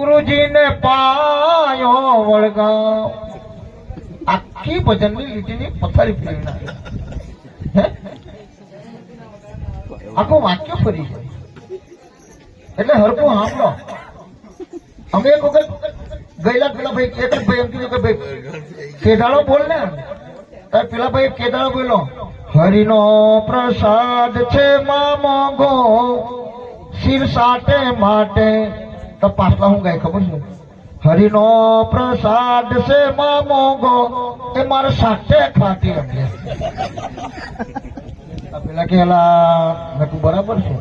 ગુરુજીને પાયો વળગાવ. આખી ભજનની લીટીની પથારી ફેરવી નાખી. આખું વાક્ય ફરી એટલે હરકું સાંભળો. અમે એક વખત ગયેલા પેલા ભાઈ એક ભાઈ એમ કીધું કે ભાઈ, કેદાળો બોલ ને પેલા ભાઈ કેદાળો બોલો હરિનો પ્રસાદ છે મામો ગો, શિર સાટે માટે તો પાછલા હું ગાય ખબર છે? હરિનો પ્રસાદ છે માં મોગો એ મારે સાથે ખાતી રમે પેલા કે એલા નતું બરાબર છે.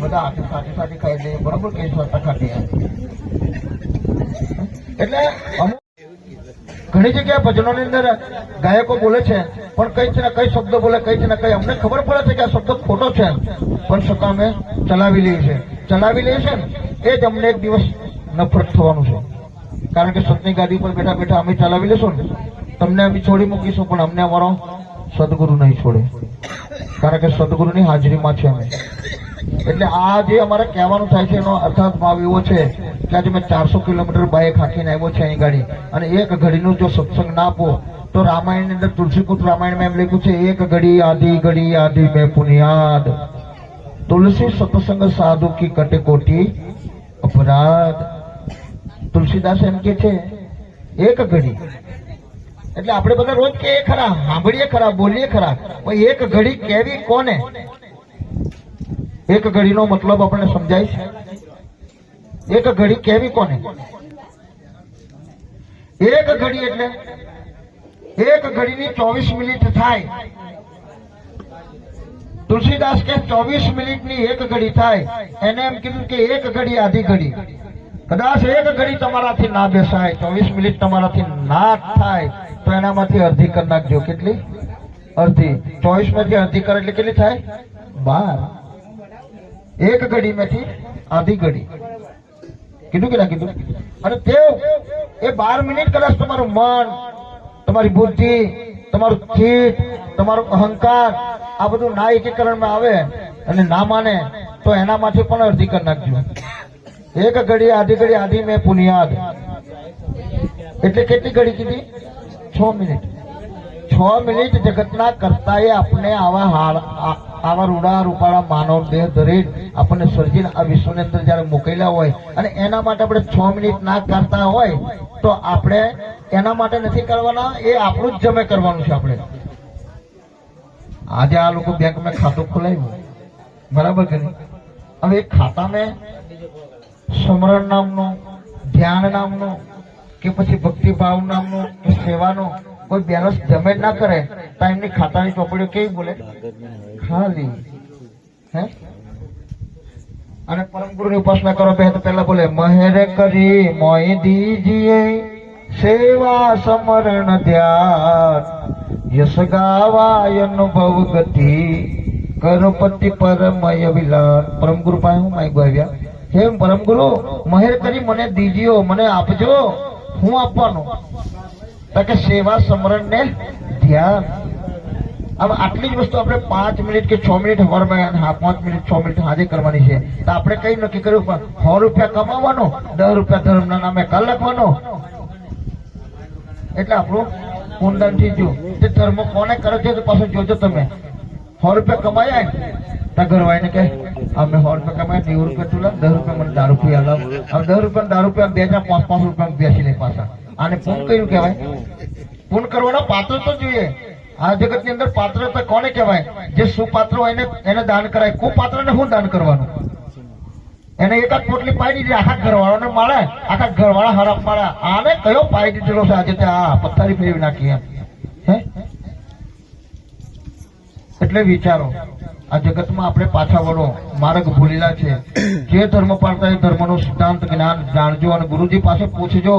બધા આખી સાથે સાથે ખાઈ લે, બરાબર કઈ સ્વતા ખાતી એટલે અમુક ઘણી જગ્યાએ ભજનોની અંદર ગાયકો બોલે છે, પણ કઈ ને કઈ શબ્દ બોલે કઈ ને કઈ. અમને ખબર પડે છે કે આ શબ્દ ખોટો છે. પણ છતાં અમે ચલાવી લઈએ છે ચલાવી લઈએ છે ને, એ જ અમને એક દિવસ નફરત થવાનું છે. કારણ કે સતની ગાદી પર બેઠા બેઠા અમે ચલાવી લેશું ને, તમને અમે છોડી મૂકીશું, પણ અમને અમારો સદગુરુ નહીં છોડે. કારણ કે સદગુરુની હાજરીમાં છે અમે. એટલે આ જે અમારે કહેવાનું થાય છે એનો અર્થાત ભાવ એવો છે કે આજે મેં ચારસો કિલોમીટર બાઇક હાંકીને આવ્યો છે અહીં ગાડી. અને એક ઘડીનું જો સત્સંગ ના આપો, તો રામાયણની અંદર તુલસીકુટ રામાયણમાં એમ લખ્યું છે, એક ઘડી આધી ઘડી આધી મેં પુનિયાદ. તુલસી સત્સંગ સાધુ કી કટે કોટી અપરાધ. તુલસીદાસ એમ કે છે, એક ઘડી. એટલે આપણે બધા રોજ કે ખરા, સાંભળીએ ખરા, બોલીએ ખરા, પણ એક ઘડી કેવી કોને? એક ઘડીનો મતલબ આપણને સમજાય છે? એક ઘડી કેવી કોને? એક ઘડી એટલે એક ઘડીની ચોવીસ મિનિટ થાય. તુલસીદાસ કે ચોવીસ મિનિટની એક ઘડી થાય, એને એમ કીધું કે એક ઘડી આધી ઘડી. કદાચ એક ઘડી તમારાથી ના બેસાય, ચોવીસ મિનિટ તમારાથી ના થાય, તો એનામાંથી અડધી કરી નાખજો કેટલી? અડધી. ચોવીસમાંથી અડધી કરે એટલે કેટલી થાય? બાર. એક ઘડી માંથી આધી ઘડી. કીધું કે ના કીધું? અને તે એ બાર મિનિટ કદાચ તમારું મન, તમારી બુદ્ધિ, તમારું ચિત્ત તમારો અહંકાર, આ બધું ના એકીકરણમાં આવે અને ના માને, તો એનામાંથી પણ અડધી કરી નાખજો. એક ઘડી, આધી ઘડી, આધી મેં પુનિયાદ. એટલે કેટલી ઘડી કીધી? છ મિનિટ. છ મિનિટ જગતના કરતાએ આપણે આવા હાર આવા રૂડા રૂપાળા માનવ દેહ ધરી આપણને સર્જીને આ વિશ્વની અંદર જયારે મોકલેલા હોય અને એના માટે આપણે છ મિનિટ ના કરતા હોય તો આપણે એના માટે નથી કરવાના એ આપણું જ જમે કરવાનું છે આપણે. આજે આ લોકો બેંકમાં ખાતું ખોલાવ્યું. બરાબર કે હવે એ ખાતામાં સ્મરણ નામનું, ધ્યાન નામનું કે પછી ભક્તિભાવ નામનું કે સેવાનું કોઈ બેલેન્સ જમેટ ના કરે, તો એમની ખાતાની ચોપડીઓ કેવી બોલે? ખાલી. હે? અને પરમ ગુરુની ઉપાસના કરો બે તો પેલા બોલે, મહેર કરી મોય દીજીએ, સેવા સમરણ ધ્યાન. યશ ગાવાય અનુભવ ગતિ કરોપતિ પરમય વિલાન પરમ ગુરુ પાસે હું માઈ આવ્યા? હે પરમ ગુરુ, મહેર કરી મને દીજીઓ, મને આપજો, હું આપવાનું. તો કે સેવા સમરણ ને ધ્યાન. હવે આટલી જ વસ્તુ આપણે પાંચ મિનિટ કે છ મિનિટ હવારમાં હા, પાંચ મિનિટ, છ મિનિટ હાજર કરવાની છે. તો આપણે કઈ નક્કી કર્યું પણ સો રૂપિયા કમાવાનો, દસ રૂપિયા ધર્મના નામે કાલ લખવાનો એટલે આપણું કુંદનથી જો તે ધર્મ કોને કરે છે તો પાછું જોજો તમે. સો રૂપિયા કમાયા ને ત્યાં ઘરવાળીને કે અમે સો રૂપિયા કમાયા, નેવું રૂપિયા તું દસ રૂપિયા મને દારૂ પી લાવ. દસ રૂપિયા દારૂ પી બે હજાર પાંચ પાંચ રૂપિયા બેસી લે પાછા. આને પૂન કયું કહેવાય? પૂન કરવાનો પાત્ર તો જોઈએ. આ જગતની અંદર પાત્રતા કોને કહેવાય? જે સુપાત્ર હોય એને દાન કરાય. કુપાત્ર ને શું દાન કરવાનું? એને એકાદ પોટલી પાઈ દીધી. આખા ઘરવાળાને મળે, આખા ઘરવાળા હરફ મળે. આને કયો પાઈ દીધેલો છે આજે આ પથ્થારી ફેરવી નાખી એમ. એટલે વિચારો, આ જગતમાં આપણે પાછા વળો. માર્ગ ભૂલેલા છે. જે ધર્મ પાળતા એ ધર્મનું સિદ્ધાંત, જ્ઞાન જાણજો અને ગુરુજી પાસે પૂછજો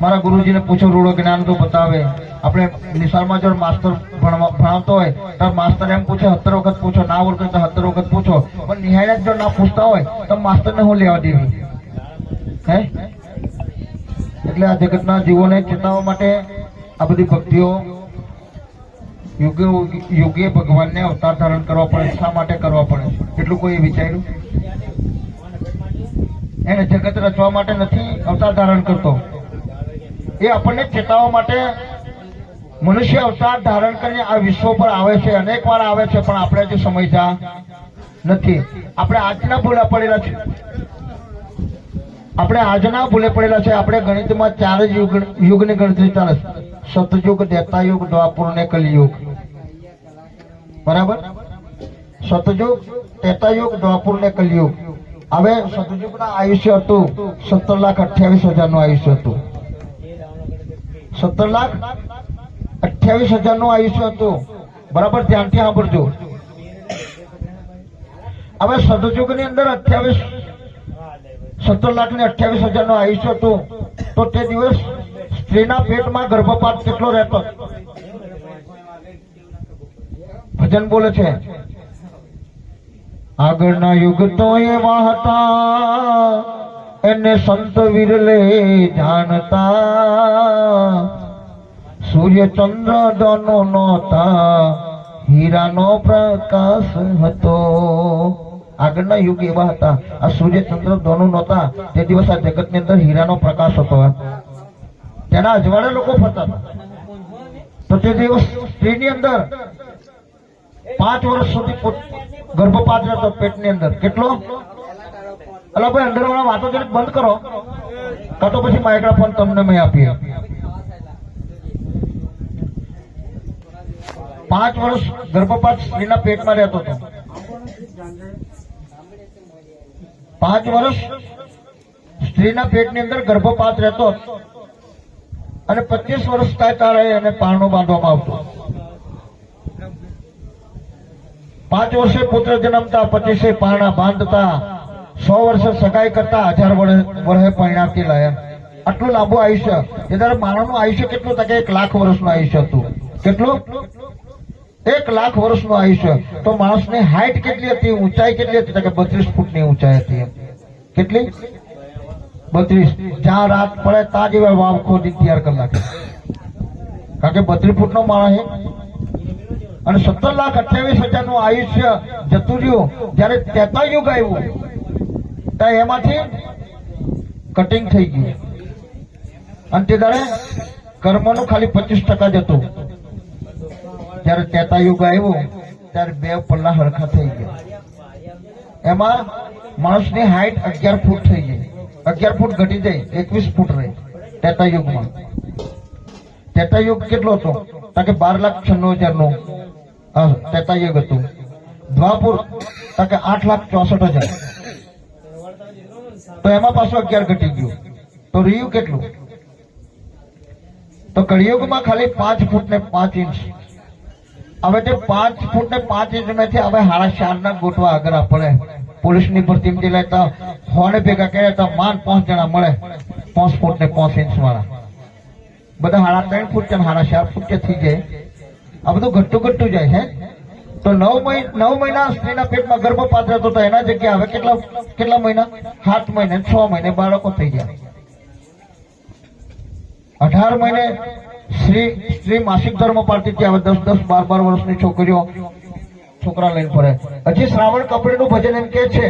મારા ગુરુજીને પૂછો, રૂડો જ્ઞાન તો બતાવે. આપણે નિશાળમાં જો માસ્તર ભણાવતો હોય, તો માસ્તર એમ પૂછે સત્તર વખત પૂછો, ના ઓળખે તો સત્તર વખત પૂછો. પણ નિહાળ્યા જો ના પૂછતા હોય, તો માસ્તરને હું લેવા દેવી? હે? એટલે આ જગતના જીવોને ચેતવવા માટે આ બધી ભક્તિઓ યોગ્ય યોગ્ય ભગવાનને અવતાર ધારણ કરવા પડે, શા માટે કરવા પડે? એટલું કોઈ વિચાર્યું? એને જગત રચવા માટે નથી અવતાર ધારણ કરતો. એ આપણને ચેતાવવા માટે મનુષ્ય અવતાર ધારણ કરીને આ વિશ્વ પર આવે છે, અનેક વાર આવે છે, પણ આપણે હજુ સમજતા નથી. આપણે આજના ભૂલા પડેલા છે. આપણે આજના ભૂલે પડેલા છે. આપણે ગણિતમાં ચાર જ યુગ, યુગની ગણતરી ચાલે સતયુગ દેતાયુગ દ્વાપુર ને કલયુગ. બરાબર? સતયુગ, ત્રેતાયુગ, દ્વાપુર ને કલયુગ. હવે સતયુગના આયુષ્ય હતું સત્તર લાખ અઠ્યાવીસ હજારનું આયુષ્ય હતું. સત્તર લાખ અઠ્યાવીસ હજારનું આયુષ્ય હતું. બરાબર, ધ્યાનથી સાંભળજો. હવે સતયુગની અંદર અઠ્યાવીસ, સત્તર લાખ ને અઠ્યાવીસ હજારનું આયુષ્ય હતું. તો તે દિવસ સ્ત્રીના પેટમાં ગર્ભપાત કેટલો રહેતો? ભજન બોલે છે. આગળના યુગ તો એવા હતા. એને સંત વિરલે જાણતા સૂર્ય ચંદ્ર દનો નહોતા, હીરાનો પ્રકાશ હતો. આગળના યુગ એવા હતા, આ સૂર્ય ચંદ્ર દોનું નહોતા, તે દિવસ આ જગતની અંદર હીરાનો પ્રકાશ હતો. તેના અજવાળે લોકો ફરતા હતા. તો તે દિવસ સ્ત્રીની અંદર પાંચ વર્ષ સુધી ગર્ભપાત રહેતો પેટની અંદર. કેટલો? અલા ભાઈ, અંદર વાળા વાતો જરીક બંધ કરો. કાં પછી માઇક્રોફોન તમને મેં આપીએ. પાંચ વર્ષ ગર્ભપાત સ્ત્રીના પેટમાં રહેતો હતો. પાંચ વર્ષ સ્ત્રીના પેટની અંદર ગર્ભપાત રહેતો હતો. અને પચીસ વર્ષ થાય ત્યારે એને પારણું બાંધવામાં આવતું. પાંચ વર્ષે પુત્ર જન્મતા, પચીસે પારણા બાંધતા. સો વર્ષ સગાઈ કરતા હજાર વર્ષ પરિણામથી લયા. આટલું લાંબુ આયુષ્ય. એ ત્યારે માનવનું આયુષ્ય કેટલું તકે એક લાખ વર્ષનું આયુષ્ય હતું? કેટલું? એક લાખ વર્ષનું આયુષ્ય. તો માણસની હાઈટ કેટલી હતી? ઊંચાઈ કેટલી હતી? કે બત્રીસ ફૂટની ઊંચાઈ હતી કેટલી? બત્રીસ. જ્યાં રાત પડે ત્યાં જેવા વાવ ખોદી તૈયાર કરી કારણ કે બત્રીસ ફૂટનો માણસ અને સત્તર લાખ અઠ્યાવીસ હજારનું આયુષ્ય જતું રહ્યું. જ્યારે તેતા યુગ આવ્યું. ત્યાં એમાંથી કટિંગ થઈ ગયું. અને તે દાડે કર્મનું ખાલી પચીસ ટકા જ હતું. જ્યારે તેતા યુગ આવ્યો, ત્યારે બે પલ્લા હરખા થઈ ગયા. એમાં માણસની હાઈટ અગિયાર ફૂટ થઈ ગઈ. અગિયાર ફૂટ ઘટી જાય, એકવીસ ફૂટ રહે તેતા યુગમાં તેતા યુગ કેટલો હતો? તાકે બાર લાખ છન્નું હજારનું તેતા યુગ હતું. દ્વાપુર, તાકે આઠ લાખ ચોસઠ હજાર. તો એમાં પાછું અગિયાર ઘટી ગયું. તો રહ્યું કેટલું? તો કળિયુગમાં ખાલી પાંચ ફૂટ ને પાંચ ઇંચ. હવે તે પાંચ ફૂટ ને પાંચ ઇંચ નથી, હવે સાડા ચાર ના ગોઠવા આગળ પડે પોલીસની ભરતી લેતા હોને ભેગા કરે તો માન પાંચ જણા મળે પાંચ ફૂટ ને પાંચ ઇંચ વાળા. બધા હાડા ત્રણ ફૂટ છે હાડા ચાર ફૂટ કે થઈ જાય? આ બધું ઘટતું ઘટતું જાય છે તો નવ મહિના નવ મહિના સ્ત્રીના પેટમાં ગર્ભપાત રહેતો હતો એના જગ્યા હવે કેટલા કેટલા મહિના? સાત મહિને, છ મહિને બાળકો થઈ ગયા. અઢાર મહિને સ્ત્રી સ્ત્રી માસિક ધર્મ પાડતી હવે દસ દસ, બાર બાર વર્ષની છોકરીઓ છોકરા લઈને ફરે. હજી શ્રાવણ કપડીનું ભજન એમ કે છે,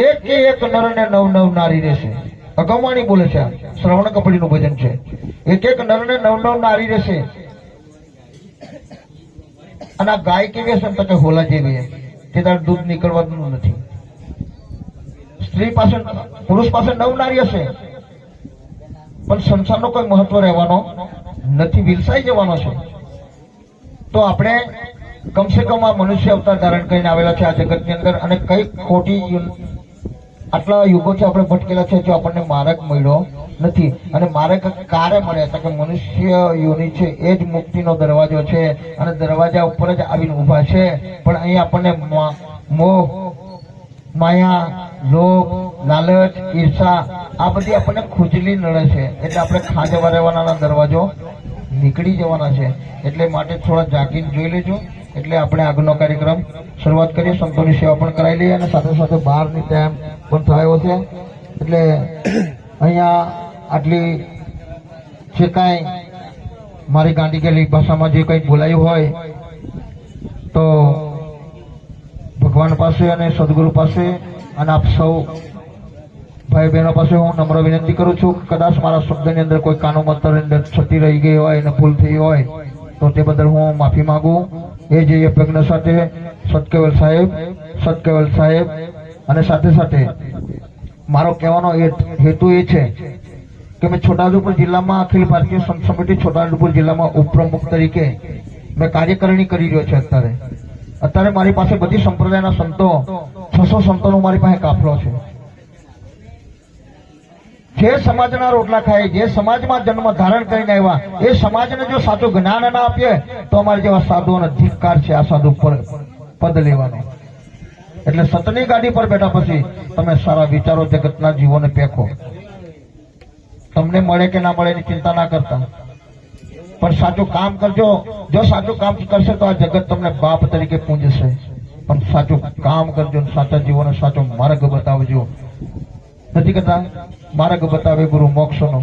એક કે એક નર ને નવ નવ નારી રહેશે. અગમવાણી બોલે છે. શ્રવણ કપડીનું ભજન છે. એક એક નર ને નવ નવ નારી રહેશે. અને આ ગાય કેવી હશે તો કે હોલા જેવી હે. તે દૂધ નીકળવાનું નથી. સ્ત્રી પાસે પુરુષ પાસે નવ નારી હશે. પણ સંસારનો કોઈ મહત્વ રહેવાનો નથી, વિલસાઈ જવાનો છે. તો આપણે કમસે કમ આ મનુષ્ય અવતાર ધારણ કરીને આવેલા છે આ જગતની અંદર અને કઈ ખોટી આટલા યુગોથી આપણે ભટકેલા છે, જો આપણને માર્ગ મળ્યો નથી. અને માર્ગ કારે મળે છે કે મનુષ્ય યોની છે, એ જ મુક્તિનો દરવાજો છે અને દરવાજા ઉપર જ આવીને ઊભા છે. પણ અહીં આપણને મોહ, માયા, લોભ, લાલચ, ઈર્ષા, આ બધી આપણને ખુજલી નડે છે. એટલે આપણે ખાંજવા રહેવાના દરવાજો નીકળી જવાના છે. એટલે માટે થોડા જાગીને જોઈ લેજો. એટલે આપણે આગળનો કાર્યક્રમ શરૂઆત કરીએ. સંતોની સેવા પણ કરાવી લઈએ અને સાથે સાથે બહારની ટાઈમ પણ થયો છે. એટલે અહીંયા આટલી જે કાંઈ મારી ગાંધીગેલી ભાષામાં જે કંઈ બોલાયું હોય, તો ભગવાન પાસે અને સદગુરુ પાસે અને આપ સૌ ભાઈ બહેનો પાસે હું નમ્ર વિનંતી કરું છું કદાચ મારા શબ્દની અંદર કોઈ કાનો મતરની અંદર છતી રહી ગઈ હોય અને ભૂલ થઈ હોય, તો તે બદલ હું માફી માંગુ. એ જે યજ્ઞ સાથે સતકેવલ સાહેબ સતકેવલ સાહેબ અને સાથે સાથે મારો કહેવાનો હેતુ એ છે મેં છોટાઉદેપુર જિલ્લામાં અખિલ ભારતીય સંત સમિતિ છોટાઉદેપુર જિલ્લામાં ઉપપ્રમુખ તરીકે મેં કાર્યકારિણી કરી રહ્યો છે અત્યારે. અત્યારે મારી પાસે બધી સંપ્રદાયના સંતો, છસો સંતોનો મારી પાસે કાફલો છે. જે સમાજના રોટલા ખાય, જે સમાજમાં જન્મ ધારણ કરીને આવ્યા, એ સમાજને જો સાચું જ્ઞાન ના આપીએ, તો અમારે જેવા સાધુઓનો ધિક્કાર છે આ સાધુ પર પદ લેવાનો. એટલે સતની ગાડી પર બેઠા પછી તમે સારા વિચારો જગતના જીવોને પેખો. તમને મળે કે ના મળે એની ચિંતા ના કરતા. પણ સાચું કામ કરજો. જો સાચું કામ કરશે તો આ જગત તમને બાપ તરીકે પૂંજશે. પણ સાચું કામ કરજો સાચા જીવન સાચો માર્ગ બતાવજો. નથી કરતા માર્ગ બતાવે ગુરુ મોક્ષનો.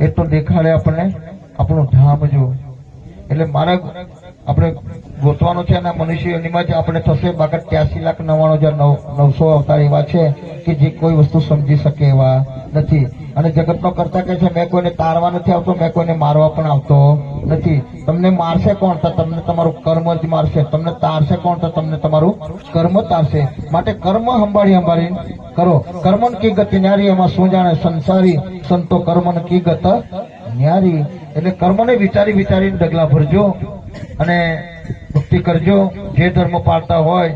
એ તો દેખાડે આપણને. આપણું ધામ જો. એટલે માર્ગ આપણે ગોતવાનો છે અને મનુષ્ય જ આપણે થશે બાકી ત્યાસી લાખ નવ્વાણું હજાર નવસો અવતાર એવા છે કે જે કોઈ વસ્તુ સમજી શકે એવા નથી. અને જગતનો કરતા કહે છે, મેં કોઈને તારવા નથી આવતો, મેં કોઈને મારવા પણ આવતો નથી. તમને મારશે કોણ? તો તમને તમારું કર્મ જ મારશે. તમને તારશે કોણ? તો તમને તમારું કર્મ તારશે. માટે કર્મ સંભાળી સંભાળી કરો. કર્મન કી ગતિ ન્યારી, એમાં શું જાણે? સંસારી સંતો કર્મન કી ગત ન્યારી. એટલે કર્મને વિચારી, વિચારીને ડગલા ભરજો. અને ભક્તિ કરજો. જે ધર્મ પાળતા હોય,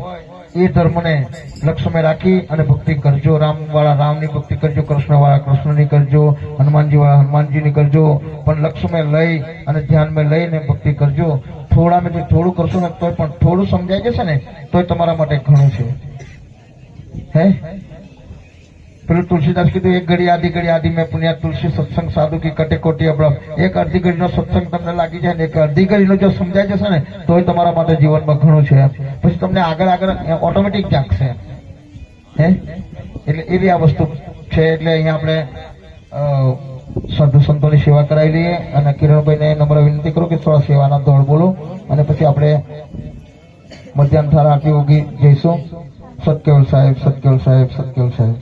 એ ધર્મને લક્ષ્યમાં રાખી અને ભક્તિ કરજો. રામ વાળા રામની ભક્તિ કરજો કૃષ્ણ વાળા કૃષ્ણની કરજો હનુમાનજી વાળા હનુમાનજીની કરજો. પણ લક્ષ્યમાં લઈ અને ધ્યાનમાં લઈને ભક્તિ કરજો. થોડામાંથી થોડું કરશો ને, તોય પણ થોડું સમજાઈ જશે ને, તોય તમારા માટે ઘણું છે. હે? પેલું તુલસીદાસ કીધું એક ઘડી આધી ઘડી આધી મેં પુણ્યા તુલસી સત્સંગ સાધુ કી કટે કોટી અબળમ એક અડધી ઘડીનો સત્સંગ તમને લાગી જાય ને, એક અડધી ઘડીનો જો સમજાય જશે ને, તોય તમારા માટે જીવનમાં ઘણું છે પછી તમને આગળ આગળ ઓટોમેટિક જાગશે હે? એટલે એવી આ વસ્તુ છે, એટલે અહીંયા આપણે સાધુ સંતોની સેવા કરાવી લઈએ અને કિરણભાઈને નમ્ર વિનંતી કરું કે થોડા સેવાના દોડ બોલો અને પછી આપણે મધ્યાહન થાર આરતી ઉગી જઈશું. સતકેવલ સાહેબ સતકેવલ સાહેબ સતકેવલ સાહેબ.